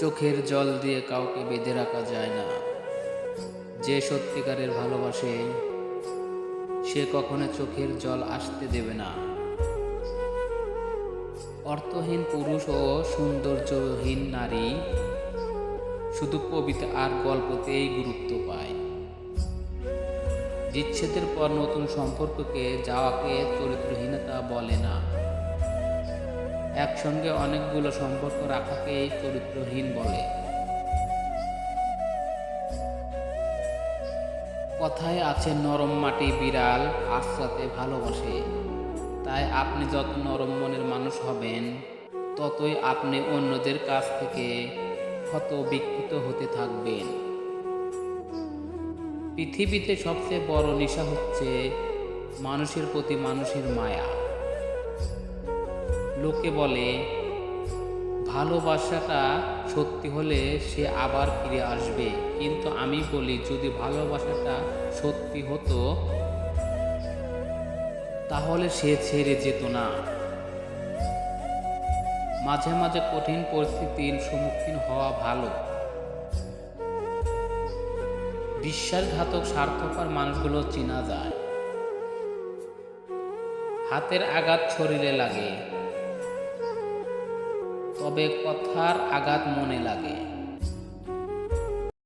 চোখের জল দিয়ে কাউকে বেঁধে রাখা যায় না। যে সত্যিকারের ভালোবাসে, সে কখনো চোখের জল আসতে দেবে না। অর্থহীন পুরুষ ও সৌন্দর্যহীন নারী শুধু কবিতা আর গল্পতেই গুরুত্ব পায়। বিচ্ছেদের পর নতুন সম্পর্ককে যাওয়াকে চরিত্রহীনতা বলে না। একসঙ্গে অনেকগুলো সম্পর্ক রাখাকেই চরিত্রহীন বলে। কথায় আছে, নরম মাটি বিড়াল আশ্রাতে ভালোবাসে। তাই আপনি যত নরম মনের মানুষ হবেন, ততই আপনি অন্যদের কাছ থেকে ক্ষত বিক্ষিত হতে থাকবেন। পৃথিবীতে সবচেয়ে বড় নেশা হচ্ছে মানুষের প্রতি মানুষের মায়া। লোকে বলে, ভালোবাসাটা সত্যি হলে সে আবার ফিরে আসবে। কিন্তু আমি বলি, যদি ভালোবাসাটা সত্যি হতো, তাহলে সে ছেড়ে যেত না। মাঝে মাঝে কঠিন পরিস্থিতির সম্মুখীন হওয়া ভালো। বিশ্বাসঘাতক, স্বার্থপর মানুষগুলো চেনা যায়। হাতের আঘাত শরীরে লাগে। তবে কথার আঘাত মনে লাগে।